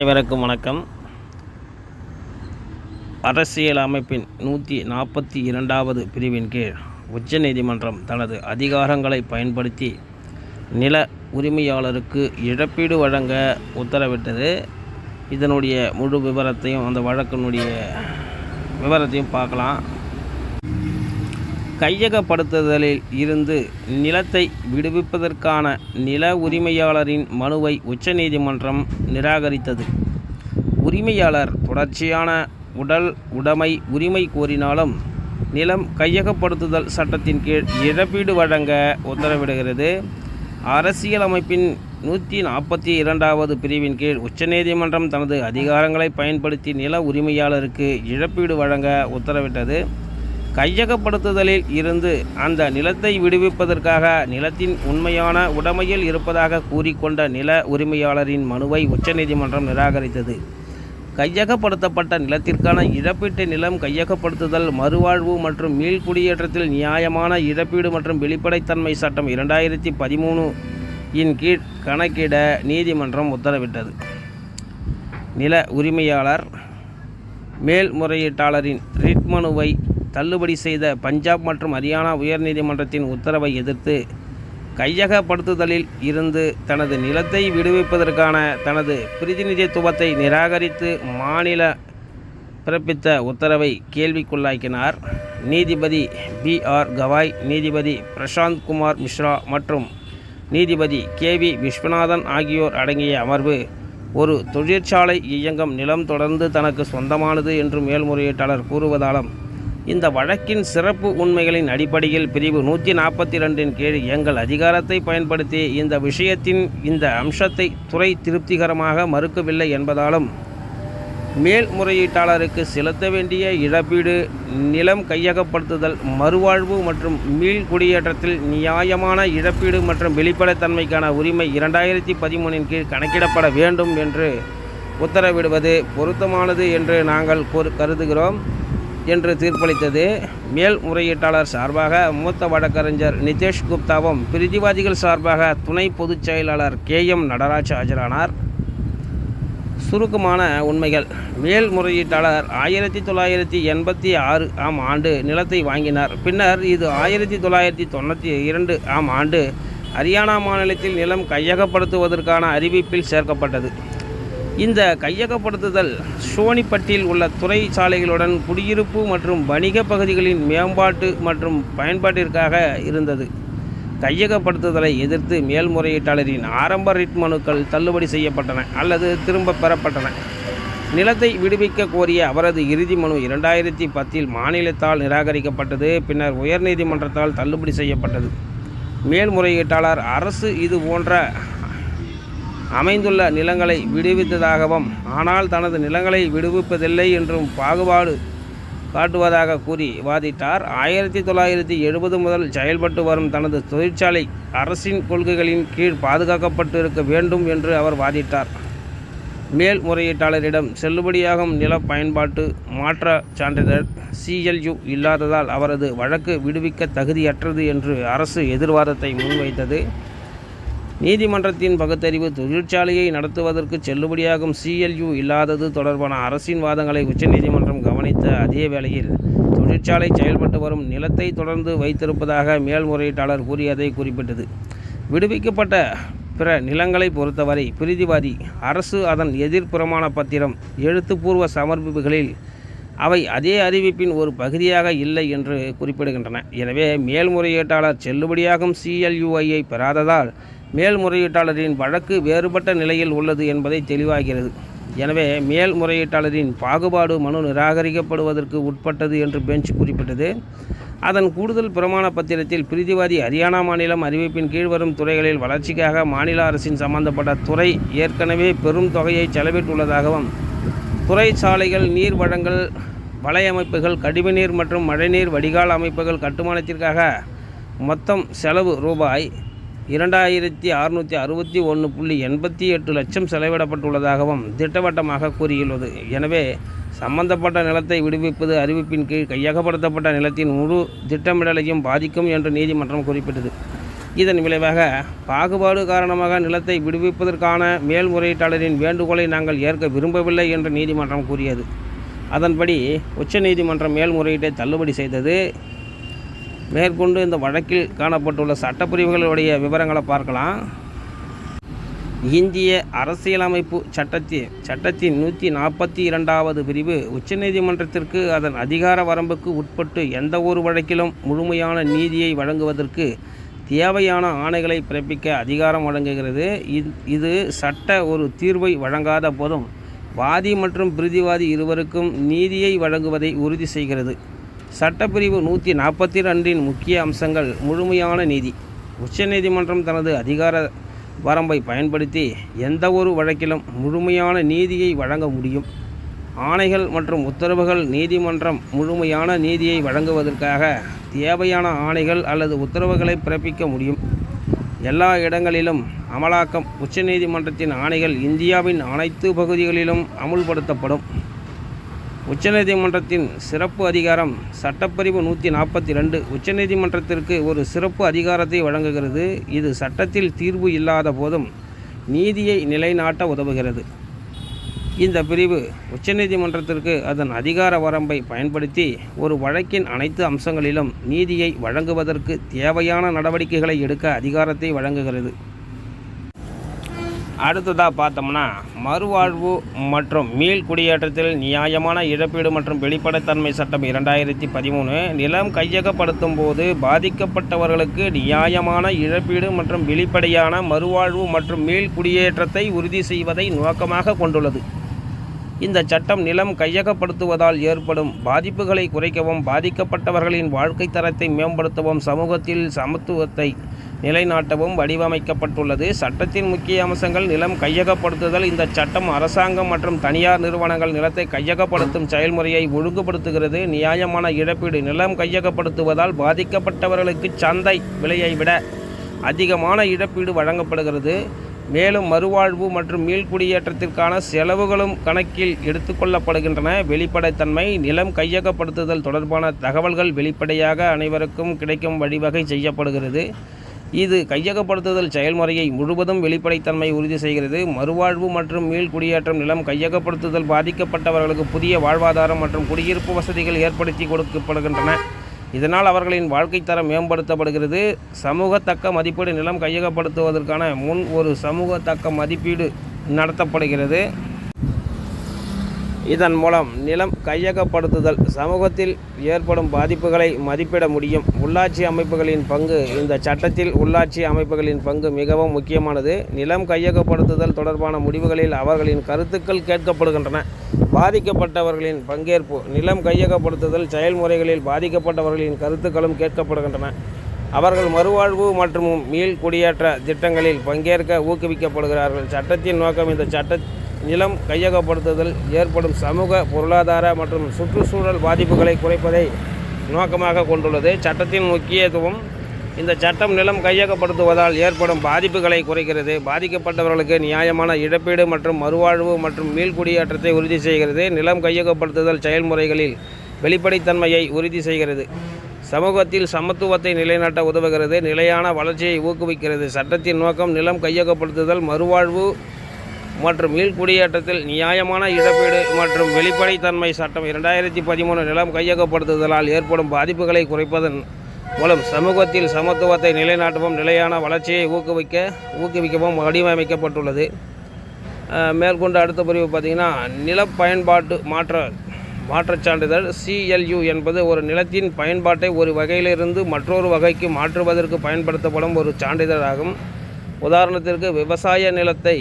அனைவருக்கும் வணக்கம். அரசியல் அமைப்பின் நூற்றி நாற்பத்தி இரண்டாவது பிரிவின் கீழ் உச்சநீதிமன்றம் தனது அதிகாரங்களை பயன்படுத்தி நில உரிமையாளருக்கு இழப்பீடு வழங்க உத்தரவிட்டது. இதனுடைய முழு விவரத்தையும் அந்த வழக்கினுடைய விவரத்தையும் பார்க்கலாம். கையகப்படுத்துதலில் இருந்து நிலத்தை விடுவிப்பதற்கான நில உரிமையாளரின் மனுவை உச்சநீதிமன்றம் நிராகரித்தது. உரிமையாளர் தொடர்ச்சியான உடல் உடைமை உரிமை கோரினாலும் நிலம் கையகப்படுத்துதல் சட்டத்தின் கீழ் இழப்பீடு வழங்க உத்தரவிடுகிறது. அரசியலமைப்பின் நூற்றி நாற்பத்தி இரண்டாவது பிரிவின் கீழ் உச்சநீதிமன்றம் தனது அதிகாரங்களை பயன்படுத்தி நில உரிமையாளருக்கு இழப்பீடு வழங்க உத்தரவிட்டது. கையகப்படுத்துதலில் இருந்து அந்த நிலத்தை விடுவிப்பதற்காக நிலத்தின் உண்மையான உடைமையில் இருப்பதாக கூறிக்கொண்ட நில உரிமையாளரின் மனுவை உச்சநீதிமன்றம் நிராகரித்தது. கையகப்படுத்தப்பட்ட நிலத்திற்கான இழப்பீட்டு நிலம் கையகப்படுத்துதல் மறுவாழ்வு மற்றும் மீள்குடியேற்றத்தில் நியாயமான இழப்பீடு மற்றும் வெளிப்படைத்தன்மை சட்டம் இரண்டாயிரத்தி பதிமூணு இன் கீழ் கணக்கிட நீதிமன்றம் உத்தரவிட்டது. நில உரிமையாளர் மேல்முறையீட்டாளரின் ரிட் மனுவை தள்ளுபடி செய்த பஞ்சாப் மற்றும் ஹரியானா உயர்நீதிமன்றத்தின் உத்தரவை எதிர்த்து கையகப்படுத்துதலில் இருந்து தனது நிலத்தை விடுவிப்பதற்கான தனது பிரதிநிதித்துவத்தை நிராகரித்து மாநில பிறப்பித்த உத்தரவை கேள்விக்குள்ளாக்கினார். நீதிபதி பி ஆர் கவாய் நீதிபதி பிரசாந்த் குமார் மிஸ்ரா மற்றும் நீதிபதி கே வி விஸ்வநாதன் ஆகியோர் அடங்கிய அமர்வு ஒரு தொழிற்சாலை இயங்கும் நிலம் தொடர்ந்து தனக்கு சொந்தமானது என்று மேல்முறையீட்டாளர் கூறுவதாலும் இந்த வழக்கின் சிறப்பு உண்மைகளின் அடிப்படையில் பிரிவு நூற்றி நாற்பத்தி ரெண்டின் கீழ் எங்கள் அதிகாரத்தை பயன்படுத்தி இந்த விஷயத்தின் இந்த அம்சத்தை துறை திருப்திகரமாக மறுக்கவில்லை என்பதாலும் மேல்முறையீட்டாளருக்கு செலுத்த வேண்டிய இழப்பீடு நிலம் கையகப்படுத்துதல் மறுவாழ்வு மற்றும் மீள் குடியேற்றத்தில் நியாயமான இழப்பீடு மற்றும் வெளிப்படைத்தன்மைக்கான உரிமை இரண்டாயிரத்தி பதிமூணின் கீழ் கணக்கிடப்பட வேண்டும் என்று உத்தரவிடுவது பொருத்தமானது என்று நாங்கள் கருதுகிறோம். என்று தீர்ப்பளித்தது. மேல்முறையீட்டாளர் சார்பாக மூத்த வழக்கறிஞர் நிதேஷ் குப்தாவும் பிரிதிவாதிகள் சார்பாக துணை பொதுச் செயலாளர் கே எம் நடராஜ் ஆஜரானார். சுருக்கமான உண்மைகள். மேல்முறையீட்டாளர் ஆயிரத்தி தொள்ளாயிரத்தி எண்பத்தி ஆறு ஆம் ஆண்டு நிலத்தை வாங்கினார். பின்னர் இது ஆயிரத்தி தொள்ளாயிரத்தி தொண்ணூற்றி இரண்டு ஆம் ஆண்டு ஹரியானா மாநிலத்தில் நிலம் கையகப்படுத்துவதற்கான அறிவிப்பில் சேர்க்கப்பட்டது. இந்த கையகப்படுத்துதல் சோனிப்பட்டில் உள்ள துறை சாலைகளுடன் குடியிருப்பு மற்றும் வணிக பகுதிகளின் மேம்பாட்டு மற்றும் பயன்பாட்டிற்காக இருந்தது. கையகப்படுத்துதலை எதிர்த்து மேல்முறையீட்டாளரின் ஆரம்ப ரிட் மனுக்கள் தள்ளுபடி செய்யப்பட்டன அல்லது திரும்ப பெறப்பட்டன. நிலத்தை விடுவிக்க கோரிய அவரது இறுதி மனு இரண்டாயிரத்தி பத்தில் மாநிலத்தால் நிராகரிக்கப்பட்டது பின்னர் உயர்நீதிமன்றத்தால் தள்ளுபடி செய்யப்பட்டது. மேல்முறையீட்டாளர் அரசு இது போன்ற அமைந்துள்ள நிலங்களை விடுவித்ததாகவும் ஆனால் தனது நிலங்களை விடுவிப்பதில்லை என்றும் பாகுபாடு காட்டுவதாக கூறி வாதிட்டார். ஆயிரத்தி தொள்ளாயிரத்தி எழுபது முதல் செயல்பட்டு வரும் தனது தொழிற்சாலை அரசின் கொள்கைகளின் கீழ் பாதுகாக்கப்பட்டு இருக்க வேண்டும் என்று அவர் வாதிட்டார். மேல்முறையீட்டாளரிடம் செல்லுபடியாகும் நில பயன்பாட்டு மாற்ற சான்றிதழ் சிஎல்யு இல்லாததால் அவரது வழக்கு விடுவிக்க தகுதியற்றது என்று அரசு எதிர்வாதத்தை முன்வைத்தது. நீதிமன்றத்தின் பகுத்தறிவு தொழிற்சாலையை நடத்துவதற்கு செல்லுபடியாகும் சிஎல்யு இல்லாதது தொடர்பான அரசின் வாதங்களை உச்சநீதிமன்றம் கவனித்த அதே வேளையில் தொழிற்சாலை செயல்பட்டு வரும் நிலத்தை தொடர்ந்து வைத்திருப்பதாக மேல்முறையீட்டாளர் கூறியதை குறிப்பிட்டது. விடுவிக்கப்பட்ட பிற நிலங்களை பொறுத்தவரை பிரிதிவாதி அரசு அதன் எதிர்ப்புறமான பத்திரம் எழுத்துப்பூர்வ சமர்ப்பிப்புகளில் அவை அதே அறிவிப்பின் ஒரு பகுதியாக இல்லை என்று குறிப்பிடுகின்றன. எனவே மேல்முறையீட்டாளர் செல்லுபடியாகும் சிஎல்யூஐயை பெறாததால் மேல்முறையீட்டாளரின் வழக்கு வேறுபட்ட நிலையில் உள்ளது என்பதை தெளிவாகிறது. எனவே மேல்முறையீட்டாளரின் பாகுபாடு மனு நிராகரிக்கப்படுவதற்கு உட்பட்டது என்று பெஞ்ச் குறிப்பிட்டது. அதன் கூடுதல் பிரமாண பத்திரத்தில் பிரிதிவாதி ஹரியானா மாநிலம் அறிவிப்பின் கீழ் வரும் துறைகளில் வளர்ச்சிக்காக மாநில அரசின் சம்பந்தப்பட்ட துறை ஏற்கனவே பெரும் தொகையை செலவிட்டுள்ளதாகவும் துறை சாலைகள் நீர் வழங்கல் வலையமைப்புகள் கழிவுநீர் மற்றும் மழைநீர் வடிகால் அமைப்புகள் கட்டுமானத்திற்காக மொத்தம் செலவு ரூபாய் இரண்டாயிரத்தி அறுநூற்றி அறுபத்தி ஒன்று புள்ளி எண்பத்தி எட்டு லட்சம் செலவிடப்பட்டுள்ளதாகவும் திட்டவட்டமாக கூறியுள்ளது. எனவே சம்பந்தப்பட்ட நிலத்தை விடுவிப்பது அறிவிப்பின் கீழ் கையகப்படுத்தப்பட்ட நிலத்தின் முழு திட்டமிடலையும் பாதிக்கும் என்று நீதிமன்றம் குறிப்பிட்டது. இதன் விளைவாக பாகுபாடு காரணமாக நிலத்தை விடுவிப்பதற்கான மேல்முறையீட்டாளரின் வேண்டுகோளை நாங்கள் ஏற்க விரும்பவில்லை என்று நீதிமன்றம் கூறியது. அதன்படி உச்சநீதிமன்றம் மேல்முறையீட்டை தள்ளுபடி செய்தது மேற்கொண்டு இந்த வழக்கில் காணப்பட்டுள்ள சட்டப்பிரிவுகளுடைய விவரங்களை பார்க்கலாம். இந்திய அரசியலமைப்பு சட்டத்தின் சட்டத்தின் நூற்றி நாற்பத்தி இரண்டாவது பிரிவு உச்சநீதிமன்றத்திற்கு அதன் அதிகார வரம்புக்கு உட்பட்டு எந்த ஒரு வழக்கிலும் முழுமையான நீதியை வழங்குவதற்கு தேவையான ஆணைகளை பிறப்பிக்க அதிகாரம் வழங்குகிறது. இது சட்ட ஒரு தீர்வை வழங்காத போதும் வாதி மற்றும் பிரதிவாதி இருவருக்கும் நீதியை வழங்குவதை உறுதி செய்கிறது. சட்டப்பிரிவு நூற்றி நாற்பத்தி ரெண்டின் முக்கிய அம்சங்கள் முழுமையான நீதி. உச்சநீதிமன்றம் தனது அதிகார வரம்பை பயன்படுத்தி எந்த ஒரு வழக்கிலும் முழுமையான நீதியை வழங்க முடியும். ஆணைகள் மற்றும் உத்தரவுகள் நீதிமன்றம் முழுமையான நீதியை வழங்குவதற்காக தேவையான ஆணைகள் அல்லது உத்தரவுகளை பிறப்பிக்க முடியும். எல்லா இடங்களிலும் அமலாக்கம் உச்சநீதிமன்றத்தின் ஆணைகள் இந்தியாவின் அனைத்து பகுதிகளிலும் அமுல்படுத்தப்படும். உச்சநீதிமன்றத்தின் சிறப்பு அதிகாரம் சட்டப்பிரிவு நூற்றி நாற்பத்தி ரெண்டு. உச்சநீதிமன்றத்திற்கு ஒரு சிறப்பு அதிகாரத்தை வழங்குகிறது. இது சட்டத்தில் தீர்வு இல்லாத போதும் நீதியை நிலைநாட்ட உதவுகிறது. இந்த பிரிவு உச்சநீதிமன்றத்திற்கு அதன் அதிகார வரம்பை பயன்படுத்தி ஒரு வழக்கின் அனைத்து அம்சங்களிலும் நீதியை வழங்குவதற்கு தேவையான நடவடிக்கைகளை எடுக்க அதிகாரத்தை வழங்குகிறது. அடுத்ததாக பார்த்தோம்னா மறுவாழ்வு மற்றும் மீள் குடியேற்றத்தில் நியாயமான இழப்பீடு மற்றும் வெளிப்படைத்தன்மை சட்டம் இரண்டாயிரத்தி பதிமூணு நிலம் கையகப்படுத்தும் போது பாதிக்கப்பட்டவர்களுக்கு நியாயமான இழப்பீடு மற்றும் வெளிப்படையான மறுவாழ்வு மற்றும் மீள் குடியேற்றத்தை உறுதி செய்வதை நோக்கமாக கொண்டுள்ளது. இந்த சட்டம் நிலம் கையகப்படுத்துவதால் ஏற்படும் பாதிப்புகளை குறைக்கவும் பாதிக்கப்பட்டவர்களின் வாழ்க்கை தரத்தை மேம்படுத்தவும் சமூகத்தில் சமத்துவத்தை நிலைநாட்டவும் வடிவமைக்கப்பட்டுள்ளது. சட்டத்தின் முக்கிய அம்சங்கள் நிலம் கையகப்படுத்துதல். இந்த சட்டம் அரசாங்கம் மற்றும் தனியார் நிறுவனங்கள் நிலத்தை கையகப்படுத்தும் செயல்முறையை ஒழுங்குபடுத்துகிறது. நியாயமான இழப்பீடு நிலம் கையகப்படுத்துவதால் பாதிக்கப்பட்டவர்களுக்கு சந்தை விலையை விட அதிகமான இழப்பீடு வழங்கப்படுகிறது. மேலும் மறுவாழ்வு மற்றும் மீள்குடியேற்றத்திற்கான செலவுகளும் கணக்கில் எடுத்துக்கொள்ளப்படுகின்றன. வெளிப்படைத்தன்மை நிலம் கையகப்படுத்துதல் தொடர்பான தகவல்கள் வெளிப்படையாக அனைவருக்கும் கிடைக்கும் வழிவகை செய்யப்படுகிறது. இது கையகப்படுத்துதல் செயல்முறையை முழுவதும் வெளிப்படைத்தன்மை உறுதி செய்கிறது. மறுவாழ்வு மற்றும் மீள்குடியேற்றம் நிலம் கையகப்படுத்துதல் பாதிக்கப்பட்டவர்களுக்கு புதிய வாழ்வாதாரம் மற்றும் குடியிருப்பு வசதிகள் ஏற்படுத்தி கொடுக்கப்படுகின்றன. இதனால் அவர்களின் வாழ்க்கை தரம் மேம்படுத்தப்படுகிறது. சமூகத்தக்க மதிப்பீடு நிலம் கையகப்படுத்துவதற்கான முன் ஒரு சமூகத்தக்க மதிப்பீடு நடத்தப்படுகிறது. இதன் மூலம் நிலம் கையகப்படுத்துதல் சமூகத்தில் ஏற்படும் பாதிப்புகளை மதிப்பிட முடியும். உள்ளாட்சி அமைப்புகளின் பங்கு இந்த சட்டத்தில் உள்ளாட்சி அமைப்புகளின் பங்கு மிகவும் முக்கியமானது. நிலம் கையகப்படுத்துதல் தொடர்பான முடிவுகளில் அவர்களின் கருத்துக்கள் கேட்கப்படுகின்றன. பாதிக்கப்பட்டவர்களின் பங்கேற்பு நிலம் கையகப்படுத்துதல் செயல்முறைகளில் பாதிக்கப்பட்டவர்களின் கருத்துக்களும் கேட்கப்படுகின்றன. அவர்கள் மறுவாழ்வு மற்றும் மீள் குடியேற்ற திட்டங்களில் பங்கேற்க ஊக்குவிக்கப்படுகிறார்கள். சட்டத்தின் நோக்கம் இந்த சட்ட நிலம் கையகப்படுத்துதல் ஏற்படும் சமூக பொருளாதார மற்றும் சுற்றுச்சூழல் பாதிப்புகளை குறைப்பதை நோக்கமாக கொண்டுள்ளது. சட்டத்தின் முக்கியத்துவம் இந்த சட்டம் நிலம் கையகப்படுத்துவதால் ஏற்படும் பாதிப்புகளை குறைக்கிறது. பாதிக்கப்பட்டவர்களுக்கு நியாயமான இழப்பீடு மற்றும் மறுவாழ்வு மற்றும் மீள்குடியேற்றத்தை உறுதி செய்கிறது. நிலம் கையகப்படுத்துதல் செயல்முறைகளில் வெளிப்படைத்தன்மையை உறுதி செய்கிறது. சமூகத்தில் சமத்துவத்தை நிலைநாட்ட உதவுகிறது. நிலையான வளர்ச்சியை ஊக்குவிக்கிறது. சட்டத்தின் நோக்கம் நிலம் கையகப்படுத்துதல் மறுவாழ்வு மற்றும் மீள்குடியேற்றத்தில் நியாயமான இழப்பீடு மற்றும் வெளிப்படைத்தன்மை சட்டம் இரண்டாயிரத்தி பதிமூணு நிலம் கையகப்படுத்துதலால் ஏற்படும் பாதிப்புகளை குறைப்பதன் மூலம் சமூகத்தில் சமத்துவத்தை நிலைநாட்டவும் நிலையான வளர்ச்சியை ஊக்குவிக்க ஊக்குவிக்கவும் வடிவமைக்கப்பட்டுள்ளது. மேற்கொண்டு அடுத்த பிரிவு பார்த்திங்கன்னா நில பயன்பாட்டு மாற்ற மாற்றச் சான்றிதழ் சிஎல்யூ என்பது ஒரு நிலத்தின் பயன்பாட்டை ஒரு வகையிலிருந்து மற்றொரு வகைக்கு மாற்றுவதற்கு பயன்படுத்தப்படும் ஒரு சான்றிதழாகும். உதாரணத்திற்கு விவசாய நிலத்தை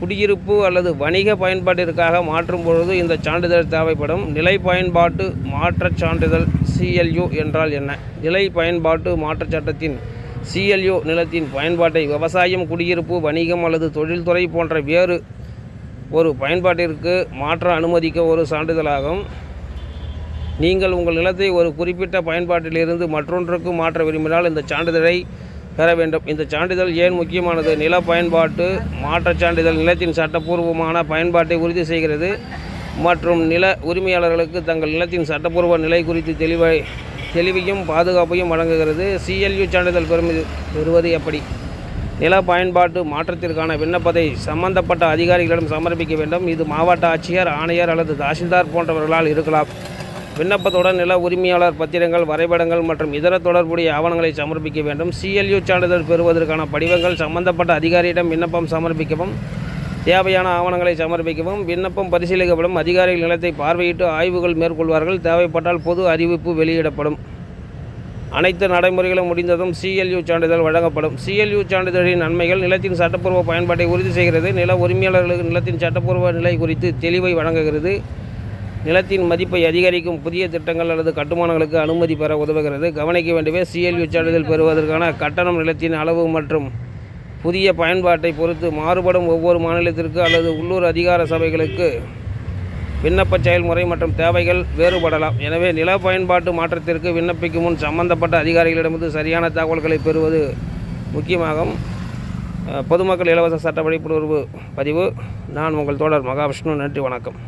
குடியிருப்பு அல்லது வணிக பயன்பாட்டிற்காக மாற்றும் பொழுது இந்த சான்றிதழ் தேவைப்படும். நிலை பயன்பாட்டு மாற்றச் சான்றிதழ் சிஎல்யு என்றால் என்ன? நிலை பயன்பாட்டு மாற்றச் சட்டத்தின் சிஎல்யு நிலத்தின் பயன்பாட்டை விவசாயம் குடியிருப்பு வணிகம் அல்லது தொழில்துறை போன்ற வேறு ஒரு பயன்பாட்டிற்கு மாற்ற அனுமதிக்க ஒரு சான்றிதழாகும். நீங்கள் உங்கள் நிலத்தை ஒரு குறிப்பிட்ட பயன்பாட்டிலிருந்து மற்றொன்றுக்கு மாற்ற விரும்பினால் இந்த சான்றிதழை பெற வேண்டும். இந்த சான்றிதழ் ஏன் முக்கியமானது? நில பயன்பாட்டு மாற்றச் சான்றிதழ் நிலத்தின் சட்டப்பூர்வமான பயன்பாட்டை உறுதி செய்கிறது மற்றும் நில உரிமையாளர்களுக்கு தங்கள் நிலத்தின் சட்டப்பூர்வ நிலை குறித்து தெளிவை தெளிவையும் பாதுகாப்பையும் வழங்குகிறது. சிஎல்யூ சான்றிதழ் பெறும் பெறுவது எப்படி? நில பயன்பாட்டு மாற்றத்திற்கான விண்ணப்பத்தை சம்பந்தப்பட்ட அதிகாரிகளிடம் சமர்ப்பிக்க வேண்டும். இது மாவட்ட ஆட்சியர் ஆணையர் அல்லது தாசில்தார் போன்றவர்களால் இருக்கலாம். விண்ணப்பத்துடன் நில உரிமையாளர் பத்திரங்கள் வரைபடங்கள் மற்றும் இதர தொடர்புடைய ஆவணங்களை சமர்ப்பிக்க வேண்டும். சிஎல்யூ சான்றிதழ் பெறுவதற்கான படிவங்கள் சம்பந்தப்பட்ட அதிகாரியிடம் விண்ணப்பம் சமர்ப்பிக்கவும் தேவையான ஆவணங்களை சமர்ப்பிக்கவும் விண்ணப்பம் பரிசீலிக்கப்படும் அதிகாரிகள் நிலத்தை பார்வையிட்டு ஆய்வுகள் மேற்கொள்வார்கள். தேவைப்பட்டால் பொது அறிவிப்பு வெளியிடப்படும். அனைத்து நடைமுறைகளும் முடிந்ததும் சிஎல்யூ சான்றிதழ் வழங்கப்படும். சிஎல்யூ சான்றிதழின் நன்மைகள் நிலத்தின் சட்டப்பூர்வ பயன்பாட்டை உறுதி செய்கிறது. நில உரிமையாளர்களுக்கு நிலத்தின் சட்டப்பூர்வ நிலை குறித்து தெளிவை வழங்குகிறது. நிலத்தின் மதிப்பை அதிகரிக்கும் புதிய திட்டங்கள் அல்லது கட்டுமானங்களுக்கு அனுமதி பெற உதவுகிறது. கவனிக்க வேண்டியவை சிஎல்யூ சான்றிதழ் பெறுவதற்கான கட்டணம் நிலத்தின் அளவு மற்றும் புதிய பயன்பாட்டை பொறுத்து மாறுபடும் ஒவ்வொரு மாநிலத்திற்கு அல்லது உள்ளூர் அதிகார சபைகளுக்கு விண்ணப்ப செயல்முறை மற்றும் தேவைகள் வேறுபடலாம். எனவே நில பயன்பாட்டு மாற்றத்திற்கு விண்ணப்பிக்கும் முன் சம்பந்தப்பட்ட அதிகாரிகளிடமிருந்து சரியான தகவல்களை பெறுவது முக்கியமாகும். பொதுமக்கள் இலவச சட்ட விழிப்புணர்வு பதிவு. நான் உங்கள் தோழர் மகாவிஷ்ணு. நன்றி வணக்கம்.